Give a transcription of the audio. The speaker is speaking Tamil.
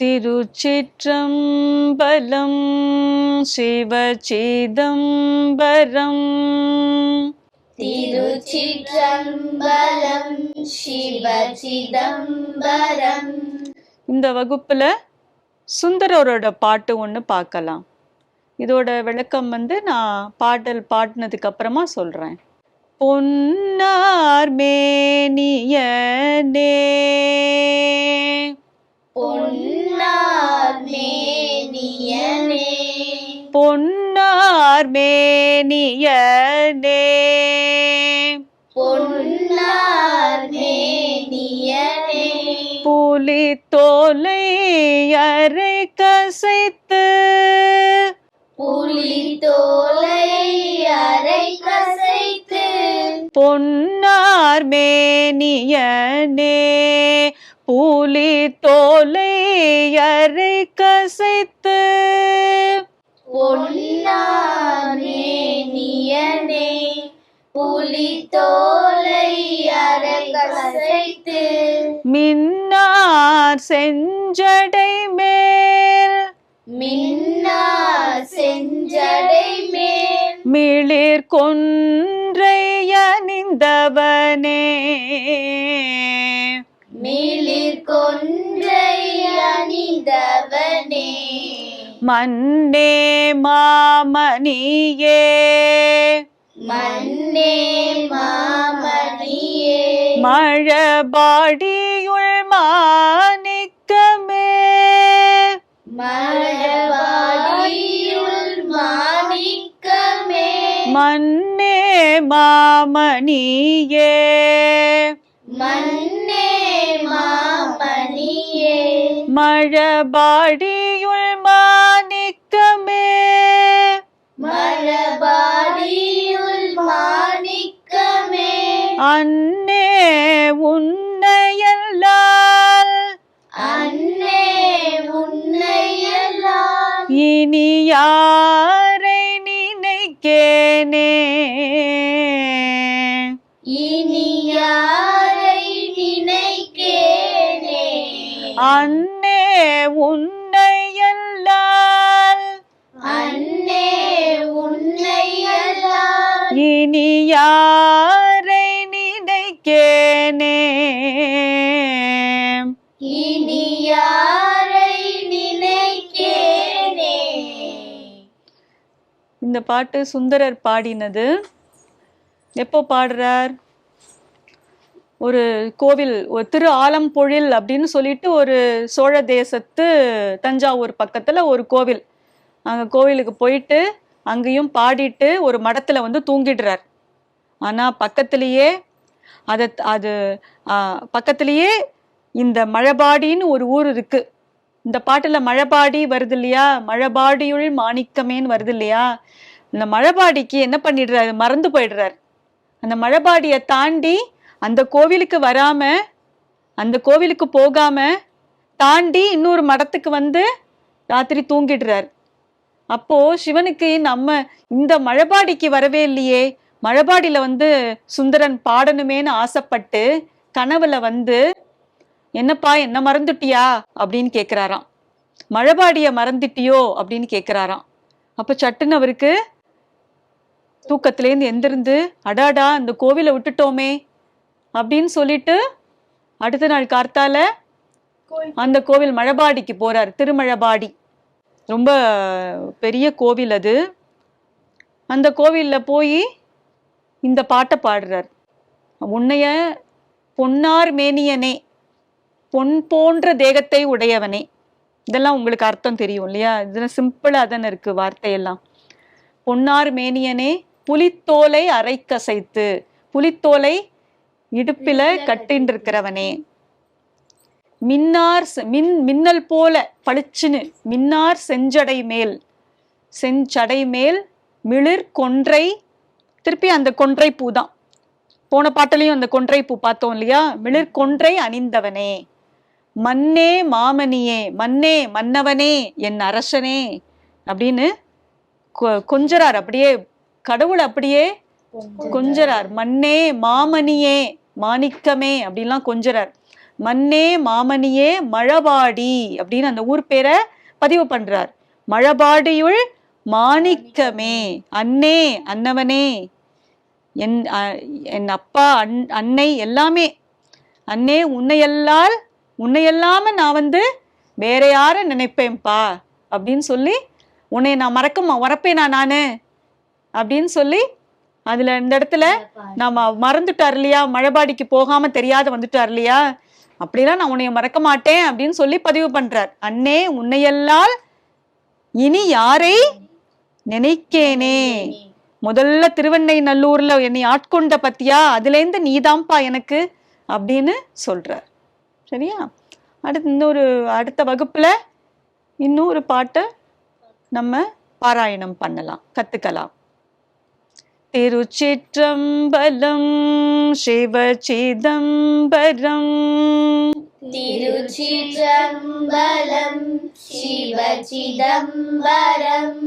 திருச்சிற்றம்பலம் சிவச்சிதம்பரம் திருச்சிற்றம்பலம் சிவசிதம்பரம். இந்த வகுப்புல சுந்தரரோட பாட்டு ஒன்று பார்க்கலாம். இதோட விளக்கம் வந்து நான் பாடல் பாடினதுக்கு அப்புறமா சொல்றேன். பொன்னார் பொன்னார் மேனியனே. பொன்னார் மேனியனே. புலி தோலை அரை கசைத்து. புலி தோலை அரை கசைத்து. பொன்னார் மேனியனே. புலி தோலை அரை கசைத்து. பொன்னார் மேனியனே புலி தோலை அரை கசைத்து மின்னார் செஞ்சடை மேல். மின்னார் செஞ்சடை மேல். மிளிர் கொன்றை அணிந்தவனே. மிளிர் கொன்றை அணிந்தவனே. மன்னே மாமணியே. மன்னே மாமணியே. மழபாடியுள் மாணிக்கமே. மழவாடியுள் மாணிக்கமே. மன்னே மாமணியே. மன்னே மாமணியே. மழபாடியுள் இனி யாரை நினைக்கேனே? இனி யாரை நினைக்கேனே? அன்னே உன்னையல்லால். அன்னே உன்னையெல்லாம் இனி யாரை நினைக்கேனே? இந்த பாட்டு சுந்தரர் பாடினது. எப்போ பாடுறார்? ஒரு கோவில் ஒரு திரு ஆலம்பொழில் அப்படின்னு சொல்லிட்டு ஒரு சோழ தேசத்து தஞ்சாவூர் பக்கத்தில் ஒரு கோவில். அங்கே கோவிலுக்கு போயிட்டு அங்கேயும் பாடிட்டு ஒரு மடத்தில் வந்து தூங்கிடுறார். ஆனால் பக்கத்திலேயே அதை அது பக்கத்திலேயே இந்த மழபாடின்னு ஒரு ஊர் இருக்குது இந்த பாட்டுல மழபாடி வருது இல்லையா? மழபாடியுள் மாணிக்கமேன்னு வருது இல்லையா? இந்த மழபாடிக்கு என்ன பண்ணிடுறாரு? மறந்து போயிடுறார். அந்த மழபாடியை தாண்டி அந்த கோவிலுக்கு வராம அந்த கோவிலுக்கு போகாம தாண்டி இன்னொரு மடத்துக்கு வந்து ராத்திரி தூங்கிடுறார். அப்போ சிவனுக்கு நம்ம இந்த மழபாடிக்கு வரவே இல்லையே. மழபாடியில வந்து சுந்தரன் பாடணுமேன்னு ஆசைப்பட்டு கனவுல வந்து என்னப்பா என்ன மறந்துட்டியா? அப்படின்னு கேக்குறாராம். மழபாடிய மறந்துட்டியோ? அப்படின்னு கேட்குறாராம் அப்ப சட்டுன்னு அவருக்கு தூக்கத்துலேருந்து எந்திருந்து அடாடா அந்த கோவிலை விட்டுட்டோமே அப்படின்னு சொல்லிட்டு அடுத்த நாள் கார்த்தால அந்த கோவில் மழபாடிக்கு போறார். திருமழபாடி. ரொம்ப பெரிய கோவில் அது. அந்த கோவிலில் போய் இந்த பாட்டை பாடுறார். உன்னைய பொன்னார் மேனியனே பொன் போன்ற தேகத்தை உடையவனே. இதெல்லாம் உங்களுக்கு அர்த்தம் தெரியும் இல்லையா? இதுல சிம்பிளா தானே இருக்கு வார்த்தையெல்லாம். பொன்னார் மேனியனே புலித்தோலை அரைக்கசைத்து புலித்தோலை இடுப்பில கட்டின்னு இருக்கிறவனே மின்னார் மின் மின்னல் போல பளிச்சுன்னு மின்னார் செஞ்சடை மேல் செஞ்சடை மேல் மிளிர் கொன்றை திருப்பி அந்த கொன்றை பூ தான் போன பாட்டிலையும் அந்த கொன்றை பூ பார்த்தோம் இல்லையா? மிளிர் கொன்றை அணிந்தவனே. மன்னே மாமணியே மன்னே மன்னவனே என் அரசனே அப்படின்னு கொ- அப்படியே கடவுள் அப்படியே கொஞ்சரார் மன்னே மாமணியே மாணிக்கமே அப்படின்லாம் கொஞ்சரார் மன்னே மாமணியே மழபாடி அப்படின்னு அந்த ஊர் பேரை பதிவு பண்றார். மழபாடியுள் மாணிக்கமே அன்னே அன்னவனே என் அ- என் அப்பா அன் அன்னை எல்லாமே. அன்னே உன்னையெல்லால் உன்னையல்லாம நான் வந்து வேற யார நினைப்பேன்ப்பா அப்படின்னு சொல்லி உன்னை நான் மறக்க மறப்பேனா நானு? அப்படின்னு சொல்லி அதுல இந்த இடத்துல நாம மறந்துட்டார் இல்லையா? மழைபாடிக்கு போகாம தெரியாத வந்துட்டார் இல்லையா? அப்படிலாம் நான் உன்னைய மறக்க மாட்டேன் அப்படின்னு சொல்லி பதிவு பண்றார். அண்ணே உன்னையெல்லாம் இனி யாரை நினைக்கேனே? முதல்ல திருவண்ணை நல்லூர்ல என்னை ஆட்கொண்ட பத்தியா? அதுலேருந்து நீதான்ப்பா எனக்கு? அப்படின்னு சொல்றார். சரியா? அடுத்து இன்னொரு அடுத்த வகுப்புல இன்னொரு பாட்டை நம்ம பாராயணம் பண்ணலாம் கத்துக்கலாம். திருச்சிற்றம்பலம் சிவ சிதம்பரம் திருச்சிற்றம்பலம் சிவ சிதம்பரம்